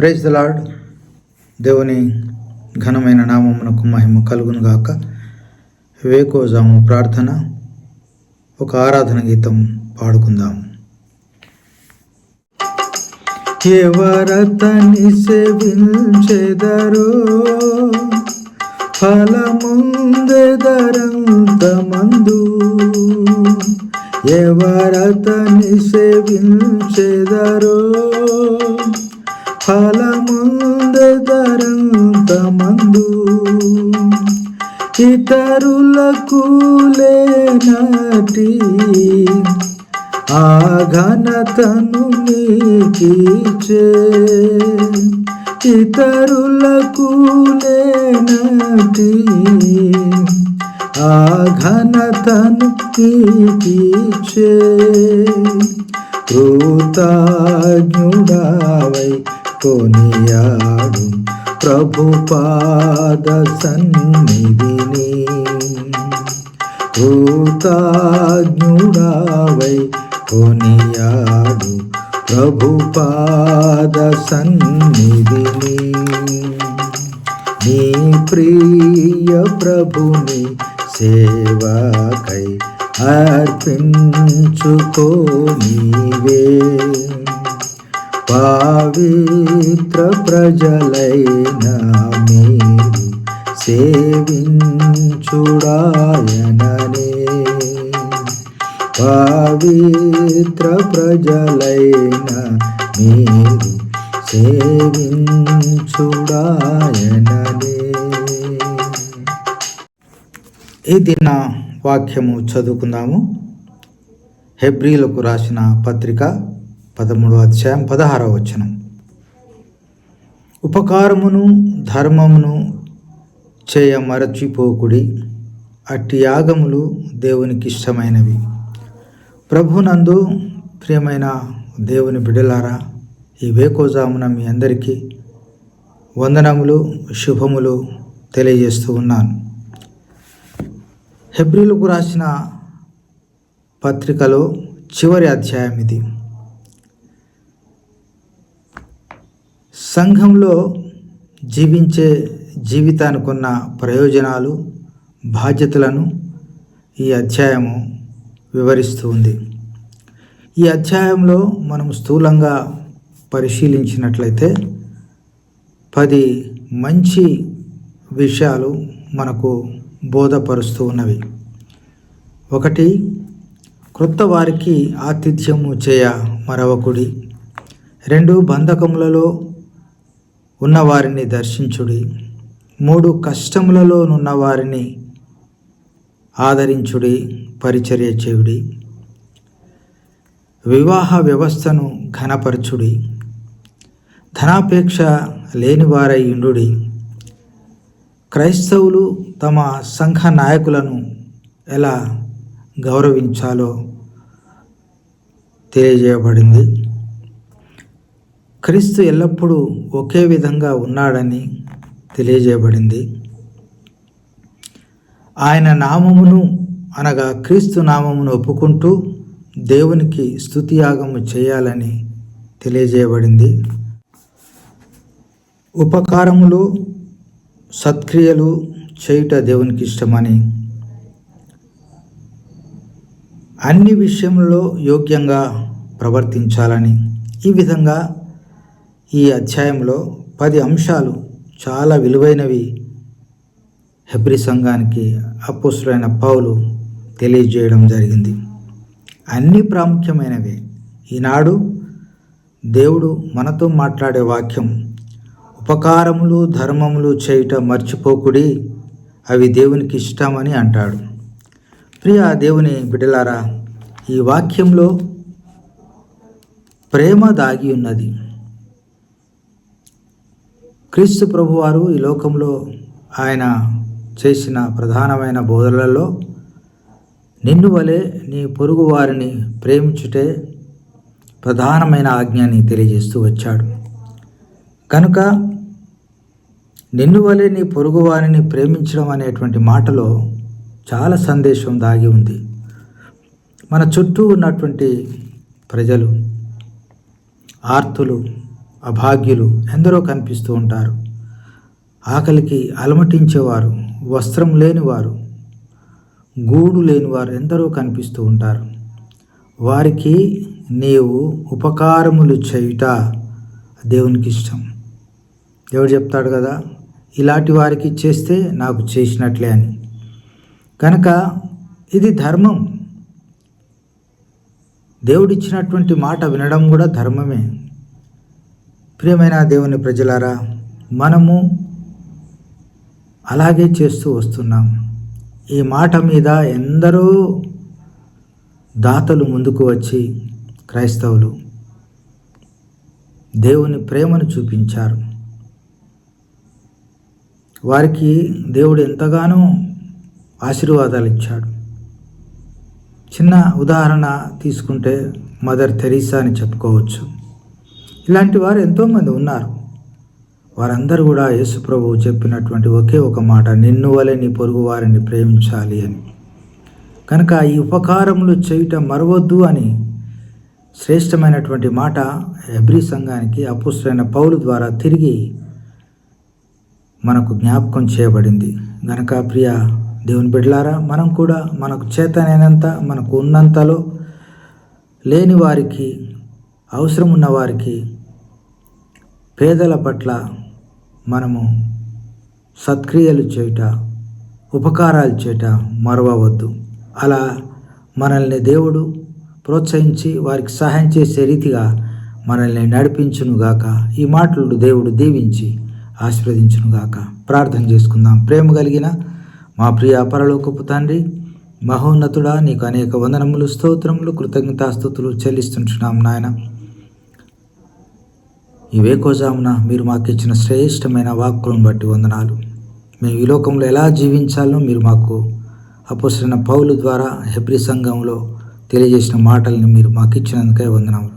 Praise the lord దేవుని ఘనమైన నామమునకు మహిమ కలుగును గాక. వేకోజాము ప్రార్థన ఒక ఆరాధన గీతం పాడుకుందాము ఎవరతని సేవించెదరో ఫలముందెదరంతమందు ఎవరతని సేవించెదరో ఫలముందరంతమందు ఇతరులకు లేనటి ఆ ఘనతను నీకిచే ఇతరులకు లేనటి ఆ ఘనతను నీకిచే కృతజ్ఞుడవై కొనియాడు ప్రభుపాద సన్నిధిని కృతజ్ఞుడావై కొనియాడు. ప్రభుపాద సన్నిధిని నీ ప్రియ ప్రభుని సేవకై అర్పించుకో నీవే. పవిత్ర ప్రజలైన మీరు సేవించుడాయననే. పవిత్ర ప్రజలైన మీరు సేవించుడాయననే. ఈ దిన వాక్యము చదువుకుందాము. హెబ్రిలకు రాసిన పత్రిక పదమూడో అధ్యాయం పదహారవ వచనం. ఉపకారమును ధర్మమును చేయ మరచిపోకుడి అట్టి యాగములు దేవునికి ఇష్టమైనవి ప్రభునందు ప్రియమైన దేవుని బిడలారా ఈ వేకోజామున మీ అందరికీ వందనములు శుభములు తెలియజేస్తూ ఉన్నాను. హెబ్రిలకు రాసిన పత్రికలో చివరి అధ్యాయం ఇది. సంఘంలో జీవించే జీవితానికి ఉన్న ప్రయోజనాలు బాధ్యతలను ఈ అధ్యాయము వివరిస్తూ ఉంది. ఈ అధ్యాయంలో మనం స్థూలంగా పరిశీలించినట్లయితే పది మంచి విషయాలు మనకు బోధపరుస్తూ ఉన్నవి. ఒకటి క్రొత్త వారికి ఆతిథ్యము చేయ మరవకుడి. రెండు బంధకములలో ఉన్నవారిని దర్శించుడి. మూడు కష్టములలోనున్న వారిని ఆదరించుడి పరిచర్య చేయుడి. వివాహ వ్యవస్థను ఘనపరచుడి. ధనాపేక్ష లేనివారై ఉండుడి. క్రైస్తవులు తమ సంఘ నాయకులను ఎలా గౌరవించాలో తెలియజేయబడింది. క్రీస్తు ఎల్లప్పుడూ ఒకే విధంగా ఉన్నాడని తెలియజేయబడింది. ఆయన నామమును అనగా క్రీస్తు నామమును ఒప్పుకుంటూ దేవునికి స్థుతియాగము చేయాలని తెలియజేయబడింది. ఉపకారములు సత్క్రియలు చేయుట దేవునికి ఇష్టమని. అన్ని విషయంలో యోగ్యంగా ప్రవర్తించాలని ఈ విధంగా ఈ అధ్యాయంలో పది అంశాలు చాలా విలువైనవి. హెబ్రి సంఘానికి అప్పుసులైన పౌలు తెలియజేయడం జరిగింది. అన్ని ప్రాముఖ్యమైనవి. ఈనాడు దేవుడు మనతో మాట్లాడే వాక్యం ఉపకారములు ధర్మములు చేయుట మర్చిపోకుడి అవి దేవునికి ఇష్టమని అంటాడు. ప్రియ దేవుని బిడ్డలారా ఈ వాక్యంలో ప్రేమ దాగి ఉన్నది. క్రీస్తు ప్రభువారు ఈ లోకంలో ఆయన చేసిన ప్రధానమైన బోధనలలో నిన్ను వలె నీ పొరుగు వారిని ప్రేమించుటే ప్రధానమైన ఆజ్ఞని తెలియజేస్తూ వచ్చాడు. కనుక నిన్ను వలె నీ పొరుగు వారిని ప్రేమించడం అనేటువంటి మాటలో చాలా సందేశం దాగి ఉంది. మన చుట్టూ ఉన్నటువంటి ప్రజలు ఆర్తులు అభాగ్యులు ఎందరో కనిపిస్తూ ఉంటారు. ఆకలికి అలమటించేవారు వస్త్రం లేనివారు గూడు లేనివారు ఎందరో కనిపిస్తూ ఉంటారు. వారికి నీవు ఉపకారములు చేయుట దేవునికి ఇష్టం దేవుడు చెప్తాడు కదా ఇలాంటి వారికి చేస్తే నాకు చేసినట్లే అని. కనుక ఇది ధర్మం. దేవుడిచ్చినటువంటి మాట వినడం కూడా ధర్మమే. ప్రియమైన దేవుని ప్రజలారా మనము అలాగే చేస్తూ వస్తున్నాం. ఈ మాట మీద ఎందరో దాతలు ముందుకు వచ్చి క్రైస్తవులు దేవుని ప్రేమను చూపించారు. వారికి దేవుడు ఎంతగానో ఆశీర్వాదాలు ఇచ్చాడు. చిన్న ఉదాహరణ తీసుకుంటే మదర్ థెరీసా అని చెప్పుకోవచ్చు. ఇలాంటి వారు ఎంతోమంది ఉన్నారు. వారందరూ కూడా యేసుప్రభువు చెప్పినటువంటి ఒకే ఒక మాట నిన్ను వలె నీ పొరుగు వారిని ప్రేమించాలి అని. కనుక ఈ ఉపకారములు చేయటం మరవద్దు అని శ్రేష్టమైనటువంటి మాట ఎబ్రి సంఘానికి అపుష్టైన పౌలు ద్వారా తిరిగి మనకు జ్ఞాపకం చేయబడింది. గనక ప్రియ దేవుని బిడ్డలారా మనం కూడా మనకు చేతనైనంత మనకు ఉన్నంతలో లేని వారికి అవసరం ఉన్నవారికి పేదల పట్ల మనము సత్క్రియలు చేయుట ఉపకారాలు చేయుట మరవవద్దు. అలా మనల్ని దేవుడు ప్రోత్సహించి వారికి సహాయం చేసే రీతిగా మనల్ని నడిపించునుగాక. ఈ మాటలు దేవుడు దీవించి ఆశీర్వదించునుగాక. ప్రార్థన చేసుకుందాం. ప్రేమ కలిగిన మా ప్రియ పరలోకపు తండ్రి మహోన్నతుడా నీకు అనేక వందనములు స్తోత్రములు కృతజ్ఞతాస్థుతులు చెల్లిస్తుంటున్నాం నాయన. ఈ వేకోజామున మీరు మాకు ఇచ్చిన శ్రేష్టమైన వాక్కులను బట్టి వందనాలు. మేము ఈ లోకంలో ఎలా జీవించాలో మీరు మాకు అపోసిన పౌలు ద్వారా హెబ్రి సంఘంలో తెలియజేసిన మాటల్ని మీరు మాకు ఇచ్చినందుకే వందనాలు.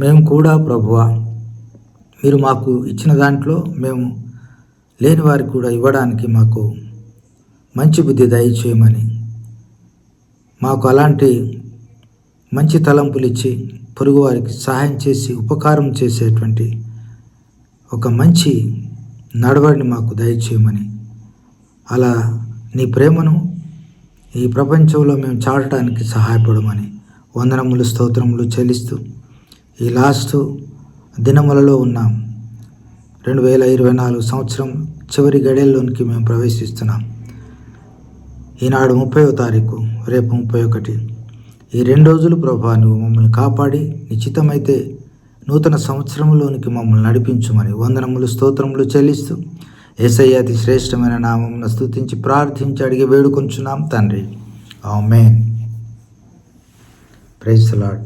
మేము కూడా ప్రభువా మీరు మాకు ఇచ్చిన దాంట్లో మేము లేని వారికి కూడా ఇవ్వడానికి మాకు మంచి బుద్ధి దయచేయమని. మాకు అలాంటి మంచి తలంపులిచ్చి పొరుగువారికి సహాయం చేసి ఉపకారం చేసేటువంటి ఒక మంచి నడవడిని మాకు దయచేయమని. అలా నీ ప్రేమను ఈ ప్రపంచంలో మేము చాటడానికి సహాయపడమని వందనములు స్తోత్రములు చెల్లిస్తూ ఈ లాస్ట్ దినములలో ఉన్నాం రెండు వేల ఇరవై నాలుగు సంవత్సరం చివరి గడియల్లోనికి మేము ప్రవేశిస్తున్నాం. ఈనాడు ముప్పైవ తారీఖు రేపు ముప్పై ఒకటి. ఈ రెండు రోజులు ప్రభా నువ్వు మమ్మల్ని కాపాడి నిశ్చితమైతే నూతన సంవత్సరంలోనికి మమ్మల్ని నడిపించుమని వందనములు స్తోత్రములు చెల్లిస్తూ ఏసయ్య అతి శ్రేష్టమైన నామం స్తుతించి ప్రార్థించి అడిగి వేడుకొంచున్నాం తండ్రి. ఆమెన్. Praise lord